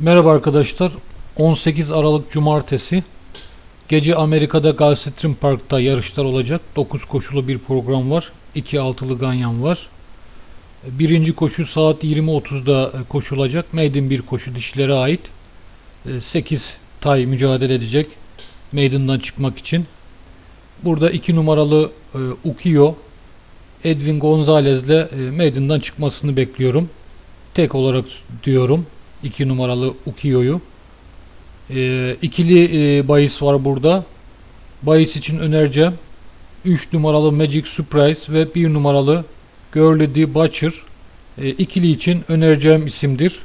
Merhaba arkadaşlar. 18 Aralık Cumartesi. Gece Amerika'da Gulfstream Park'ta yarışlar olacak. 9 koşulu bir program var. 2 altılı ganyan var. Birinci koşu saat 20.30'da koşulacak. Maiden bir koşu dişilere ait. 8 tay mücadele edecek. Maiden'dan çıkmak için. Burada 2 numaralı e, Ukiyo Edwin Gonzalez'le e, Maiden'dan çıkmasını bekliyorum. Tek olarak diyorum. 2 numaralı Ukiyo'yu. E, ikili e, bahis var burada. Bahis için önereceğim. 3 numaralı Magic Surprise ve 1 numaralı Girly the Butcher. E, ikili için önereceğim isimdir.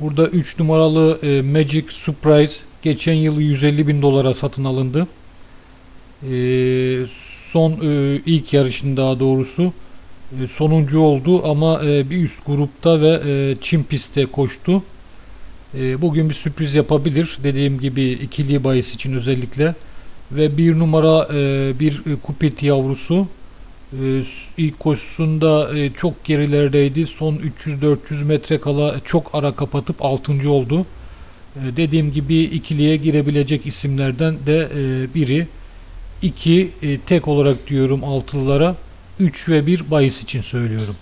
Burada 3 numaralı e, Magic Surprise geçen yıl 150 bin dolara satın alındı. E, son e, ilk yarışın daha doğrusu e, sonuncu oldu ama e, bir üst grupta ve e, Çin pistte koştu. E, bugün bir sürpriz yapabilir. Dediğim gibi ikili bahis için özellikle. Ve bir numara e, bir e, kupit yavrusu e, ilk koşusunda çok gerilerdeydi. Son 300-400 metre kala çok ara kapatıp 6. oldu. Dediğim gibi ikiliye girebilecek isimlerden de biri. 2 e, tek olarak diyorum altılılara. 3 ve 1 bahis için söylüyorum.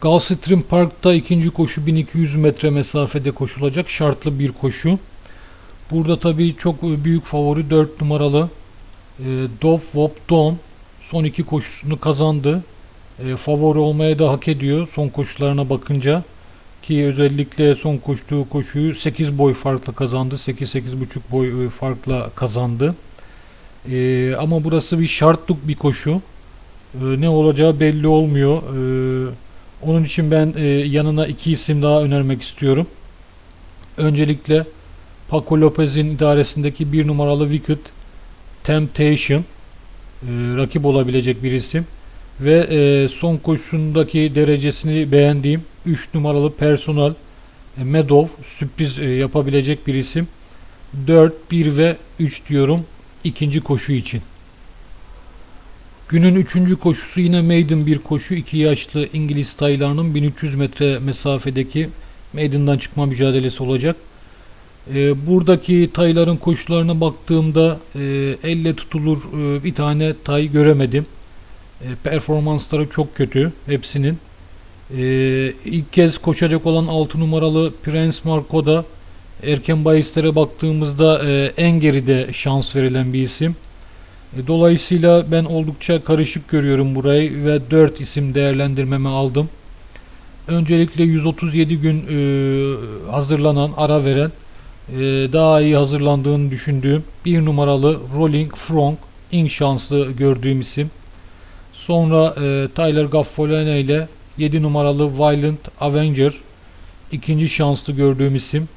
Gulfstream Park'ta ikinci koşu 1200 metre mesafede koşulacak şartlı bir koşu. Burada tabii çok büyük favori 4 numaralı e, Dove Wop Don son iki koşusunu kazandı. E, favori olmaya da hak ediyor son koşularına bakınca. Ki özellikle son koştuğu koşuyu 8 boy farkla kazandı. 8-8,5 boy e, farkla kazandı. E, ama burası bir şartlık bir koşu. E, ne olacağı belli olmuyor. E, onun için ben e, yanına iki isim daha önermek istiyorum. Öncelikle Paco Lopez'in idaresindeki bir numaralı Wicked Temptation e, rakip olabilecek bir isim. Ve e, son koşusundaki derecesini beğendiğim 3 numaralı personal e, Medov sürpriz e, yapabilecek bir isim. 4, 1 ve 3 diyorum ikinci koşu için. Günün üçüncü koşusu yine maiden bir koşu. iki yaşlı İngiliz taylarının 1300 metre mesafedeki maiden'dan çıkma mücadelesi olacak. E, buradaki tayların koşularına baktığımda e, elle tutulur e, bir tane tay göremedim. E, performansları çok kötü hepsinin. E, ilk kez koşacak olan 6 numaralı Prince Marco da erken bahislere baktığımızda e, en geride şans verilen bir isim. E, dolayısıyla ben oldukça karışık görüyorum burayı ve 4 isim değerlendirmeme aldım. Öncelikle 137 gün e, hazırlanan, ara veren, e, daha iyi hazırlandığını düşündüğüm bir numaralı Rolling Frog, in şanslı gördüğüm isim. Sonra Tyler Gaffolene ile 7 numaralı Violent Avenger, ikinci şanslı gördüğüm isim.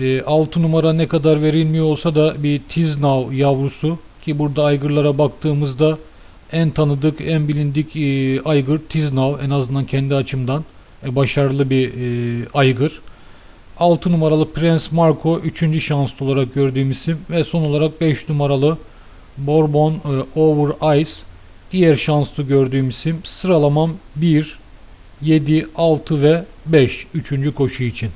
E, 6 numara ne kadar verilmiyor olsa da bir Tiznav yavrusu ki burada aygırlara baktığımızda en tanıdık, en bilindik e, aygır Tiznav en azından kendi açımdan e, başarılı bir e, aygır. 6 numaralı Prince Marco 3. şanslı olarak gördüğüm isim ve son olarak 5 numaralı Bourbon e, Over Ice diğer şanslı gördüğüm isim. Sıralamam 1, 7, 6 ve 5 3. koşu için.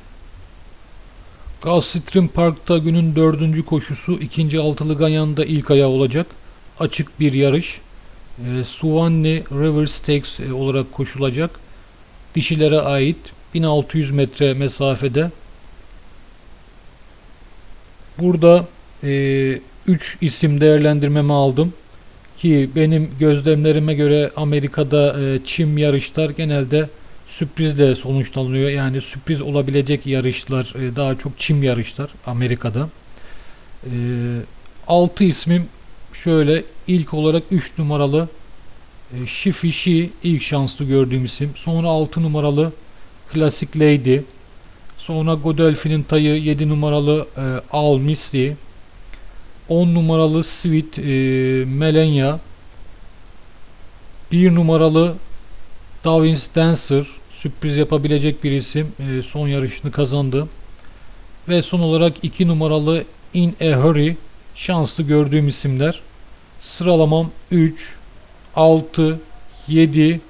Gulfstream Park'ta günün dördüncü koşusu ikinci altılı ganyanında ilk ayağı olacak. Açık bir yarış. E, Suwanee River Stakes e, olarak koşulacak. Dişilere ait 1600 metre mesafede. Burada 3 e, üç isim değerlendirmemi aldım. Ki benim gözlemlerime göre Amerika'da e, çim yarışlar genelde sürprizle sonuçlanıyor. Yani sürpriz olabilecek yarışlar e, daha çok çim yarışlar Amerika'da. E, 6 ismim şöyle ilk olarak 3 numaralı e, Shifi Shi ilk şanslı gördüğüm isim. Sonra 6 numaralı Classic Lady. Sonra Godolphin'in tayı 7 numaralı e, Al Misty. 10 numaralı Sweet e, Melenya. 1 numaralı Darwin's Dancer sürpriz yapabilecek bir isim. E, son yarışını kazandı. Ve son olarak 2 numaralı In a Hurry şanslı gördüğüm isimler. Sıralamam 3, 6, 7,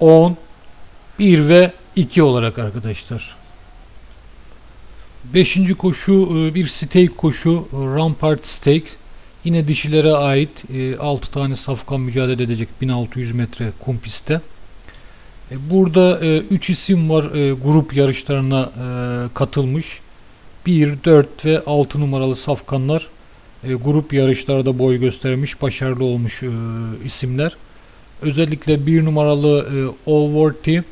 10, 1 ve 2 olarak arkadaşlar. Beşinci koşu e, bir stake koşu. Rampart Stake. Yine dişilere ait 6 tane safkan mücadele edecek 1600 metre kum pistte. E, Burada 3 isim var e, grup yarışlarına e, katılmış. 1, 4 ve 6 numaralı safkanlar e, grup yarışlarda boy göstermiş, başarılı olmuş e, isimler. Özellikle 1 numaralı e, Allworthy e,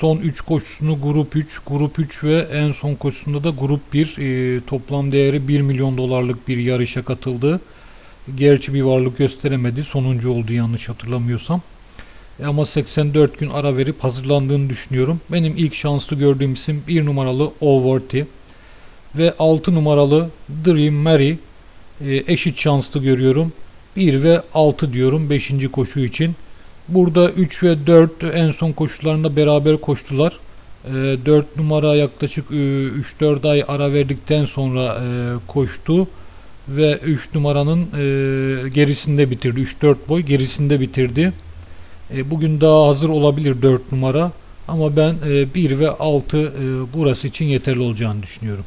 son 3 koşusunu grup 3, grup 3 ve en son koşusunda da grup 1 e, toplam değeri 1 milyon dolarlık bir yarışa katıldı. Gerçi bir varlık gösteremedi. Sonuncu oldu yanlış hatırlamıyorsam. E, Ama 84 gün ara verip hazırlandığını düşünüyorum. Benim ilk şanslı gördüğüm isim 1 numaralı Allworthy ve 6 numaralı Dream Mary e, eşit şanslı görüyorum. 1 ve 6 diyorum 5. koşu için. Burada 3 ve 4 en son koşularında beraber koştular. E, 4 numara yaklaşık e, 3-4 ay ara verdikten sonra e, koştu ve 3 numaranın e, gerisinde bitirdi. 3-4 boy gerisinde bitirdi. E, bugün daha hazır olabilir 4 numara ama ben e, 1 ve 6 e, burası için yeterli olacağını düşünüyorum.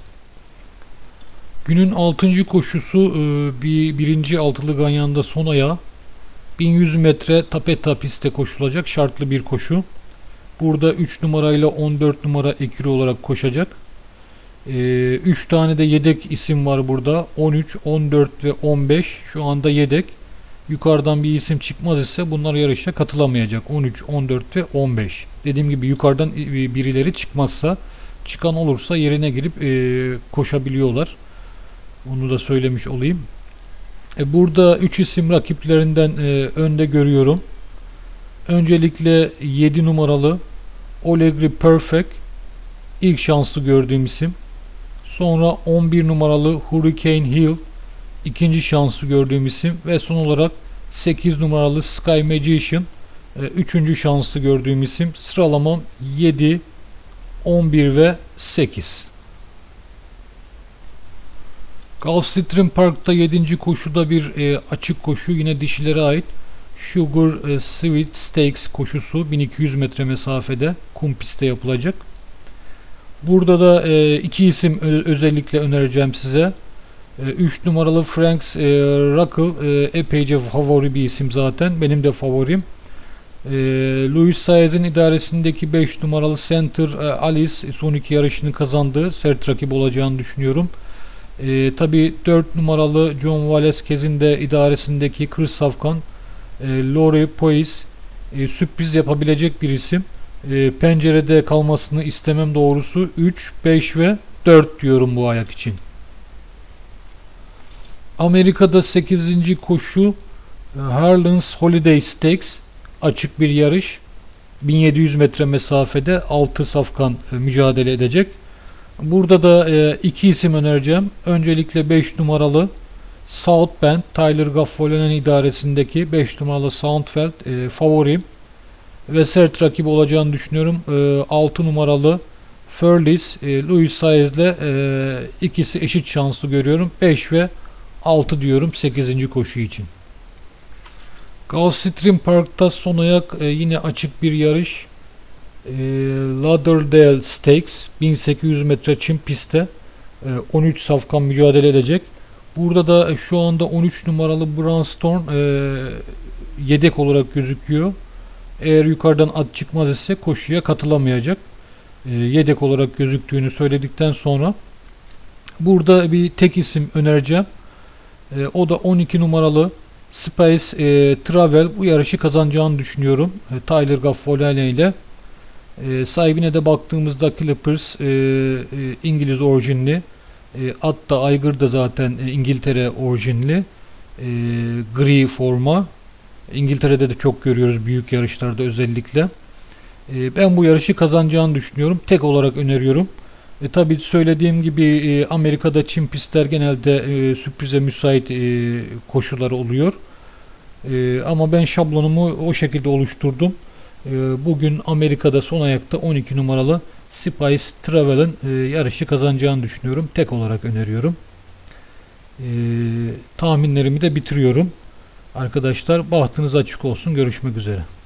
Günün 6. koşusu e, bir birinci altılı ganyanda son ayağı 1100 metre tapeta pistte koşulacak şartlı bir koşu. Burada 3 numarayla 14 numara ekürü olarak koşacak. 3 tane de yedek isim var burada. 13, 14 ve 15 şu anda yedek. Yukarıdan bir isim çıkmaz ise bunlar yarışa katılamayacak. 13, 14 ve 15. Dediğim gibi yukarıdan birileri çıkmazsa çıkan olursa yerine girip e, koşabiliyorlar. Onu da söylemiş olayım. E, burada 3 isim rakiplerinden e, önde görüyorum. Öncelikle 7 numaralı Olegri Perfect ilk şanslı gördüğüm isim. Sonra 11 numaralı Hurricane Hill ikinci şanslı gördüğüm isim ve son olarak 8 numaralı Sky Magician e, üçüncü şanslı gördüğüm isim. Sıralamam 7, 11 ve 8. Gulfstream Park'ta 7. koşuda bir e, açık koşu yine dişilere ait Sugar e, Sweet Stakes koşusu 1200 metre mesafede kum pistte yapılacak. Burada da e, iki isim özellikle önereceğim size. 3 e, numaralı Franks e, Ruckle e, epeyce favori bir isim zaten. Benim de favorim. E, Louis Saez'in idaresindeki 5 numaralı Center e, Alice son iki yarışını kazandı. Sert rakip olacağını düşünüyorum. E, Tabi 4 numaralı John Valesquez'in de idaresindeki Chris Safkan e, Lori Pois e, sürpriz yapabilecek bir isim. E, pencerede kalmasını istemem doğrusu 3, 5 ve 4 diyorum bu ayak için. Amerika'da 8. koşu e, Harlan's Holiday Stakes açık bir yarış. 1700 metre mesafede 6 safkan e, mücadele edecek. Burada da e, iki isim önereceğim. Öncelikle 5 numaralı South Bend Tyler Gaffoli'nin idaresindeki 5 numaralı Soundfeld e, favorim ve sert rakip olacağını düşünüyorum. E, 6 numaralı Furlis e, Louis Saez'le e, ikisi eşit şanslı görüyorum. 5 ve 6 diyorum 8. koşu için. Gulfstream Park'ta son ayak e, yine açık bir yarış. E, Lauderdale Stakes 1800 metre çim pistte e, 13 safkan mücadele edecek. Burada da e, şu anda 13 numaralı Brownstorm e, yedek olarak gözüküyor. Eğer yukarıdan at çıkmaz ise koşuya katılamayacak. E, yedek olarak gözüktüğünü söyledikten sonra burada bir tek isim önereceğim. E, o da 12 numaralı Space e, Travel bu yarışı kazanacağını düşünüyorum. E, Tyler Gaffoliane ile. E, sahibine de baktığımızda Clippers e, e, İngiliz orijinli. E, at da aygır da zaten e, İngiltere orijinli. E, gri forma. İngiltere'de de çok görüyoruz büyük yarışlarda özellikle. E, ben bu yarışı kazanacağını düşünüyorum. Tek olarak öneriyorum. E, tabii söylediğim gibi e, Amerika'da çim pistler genelde e, sürprize müsait e, koşular oluyor. E, ama ben şablonumu o şekilde oluşturdum. E, bugün Amerika'da son ayakta 12 numaralı Spice Travel'ın e, yarışı kazanacağını düşünüyorum. Tek olarak öneriyorum. E, tahminlerimi de bitiriyorum. Arkadaşlar bahtınız açık olsun. Görüşmek üzere.